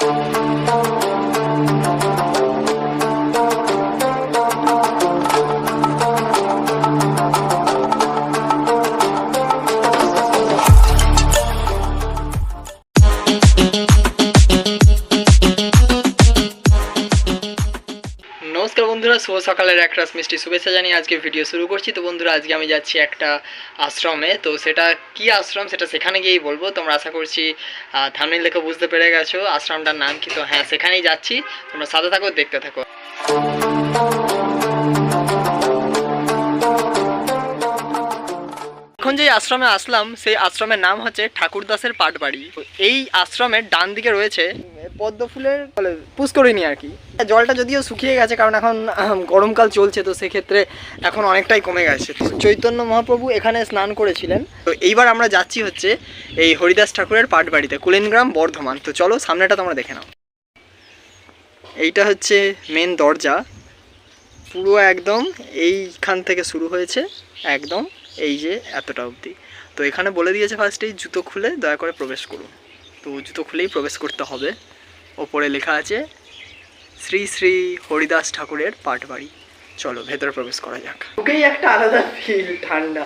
Thank you. বন্ধুরা, শুভ সকালের এক রাস মিষ্টি শুভেচ্ছা জানিয়ে আজকে ভিডিও শুরু করছি। তো বন্ধুরা, আজকে আমি যাচ্ছি একটা আশ্রমে। তো সেটা কি আশ্রম সেটা সেখানে গিয়েই বলব। তোমরা আশা করছি থামনিল দেখে বুঝতে পেরে গেছো। আশ্রমটার নাম কি? তো হ্যাঁ সেখানেই যাচ্ছি। তোমরা সাথে থাকো, দেখতে থাকো। আশ্রমে আসলাম, সেই আশ্রমের নাম হচ্ছে ঠাকুরদাসের পাটবাড়ি। এই আশ্রমের ডান দিকে রয়েছে পদ্ম ফুলের পুষ্করিণী আর কি। জলটা যদিও শুকিয়ে গেছে, কারণ এখন গরমকাল চলছে, তো সেক্ষেত্রে এখন অনেকটাই কমে গেছে। চৈতন্য মহাপ্রভু এখানে স্নান করেছিলেন। তো এইবার আমরা যাচ্ছি হচ্ছে এই হরিদাস ঠাকুরের পাটবাড়িতে, কুলিনগ্রাম, বর্ধমান। তো চলো, সামনেটা তোমরা দেখে নাও। এইটা হচ্ছে মেন দরজা। পুরো একদম এইখান থেকে শুরু হয়েছে, একদম। এই যে এতটা অবধি। তো এখানে বলে দিয়েছে ফার্স্টেই জুতো খুলে দয়া করে প্রবেশ করুন। তো জুতো খুলেই প্রবেশ করতে হবে। ওপরে লেখা আছে, শ্রী শ্রী হরিদাস ঠাকুরের পাটবাড়ি। চলো ভেতরে প্রবেশ করা যাক। ওকেই একটা আলাদা ফিল ঠান্ডা।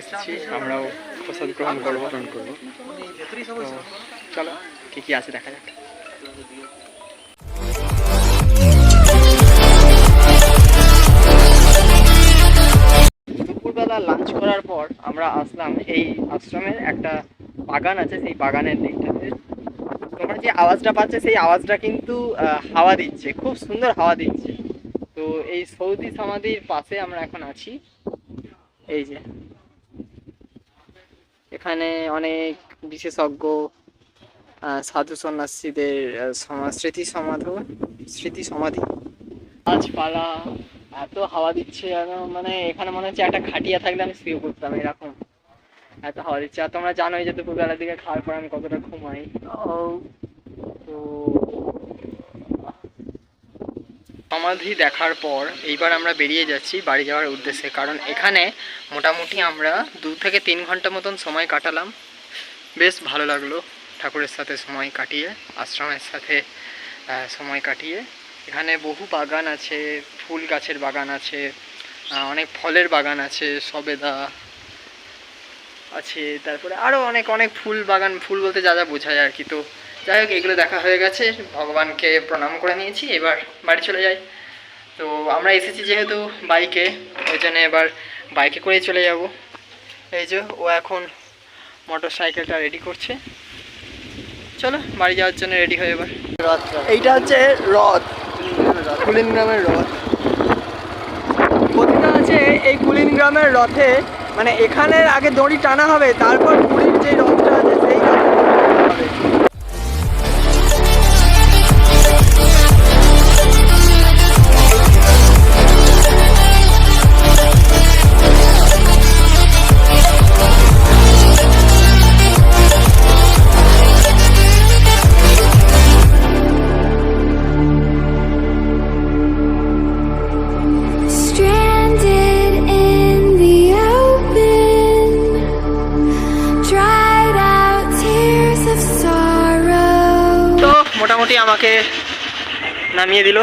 এসেছি আমরাও প্রসাদ গ্রহণ করব। গ্রহণ করব। চলো কি কি আছে দেখা যাক। দুপুরবেলা লাঞ্চ করার পর আমরা আসলাম এই আশ্রমের একটা বাগান আছে সেই বাগানের দিকটাতে। তোমরা যে আওয়াজটা পাচ্ছে সেই আওয়াজটা কিন্তু হাওয়া দিচ্ছে খুব সুন্দর হাওয়া দিচ্ছে। তো এই সৌদি সমাধির পাশে আমরা এখন আছি। এই যে এখানে অনেক বিশেষজ্ঞ সাধু সন্ন্যাসীদের স্মৃতি সমাধ, স্মৃতি সমাধি। গাছপালা, এত হাওয়া দিচ্ছে যেন মানে এখানে মনে হচ্ছে একটা খাটিয়া থাকলে আমি শুয়ে পড়তাম এরকম। এত হাওয়া দিচ্ছে। আর তোমরা জানোই যে দুপুরবেলার দিকে খাওয়ার পর আমি কতটা ঘুমাই। তো সমাধি দেখার পর এইবার আমরা বেরিয়ে যাচ্ছি বাড়ি যাওয়ার উদ্দেশ্যে। কারণ এখানে মোটামুটি আমরা দু থেকে তিন ঘণ্টা মতন সময় কাটালাম। বেশ ভালো লাগল ঠাকুরের সাথে সময় কাটিয়ে, আশ্রমের সাথে সময় কাটিয়ে। এখানে বহু বাগান আছে, ফুল গাছের বাগান আছে অনেক ফলের বাগান আছে, সবেদা আছে, তারপরে আরও অনেক অনেক ফুল বাগান, ফুল বলতে যা যা বোঝায় আর কি। তো যাই হোক, এগুলো দেখা হয়ে গেছে। ভগবানকে প্রণাম করে নিয়েছি, এবার বাড়ি চলে যাই। তো আমরা এসেছি যেহেতু বাইকে, ওই জন্য এবার বাইকে করেই চলে যাব। এই যে, ও এখন মোটর সাইকেলটা রেডি করছে। চলো, বাড়ি যাওয়ার জন্য রেডি হয়ে এবার। এইটা হচ্ছে রথ। কুলিন গ্রামের রথ। কথা আছে এই কুলিন গ্রামের রথে মানে এখানের আগে দড়ি টানা হবে, তারপর পুরীর যে রথে আমাকে নামিয়ে দিল।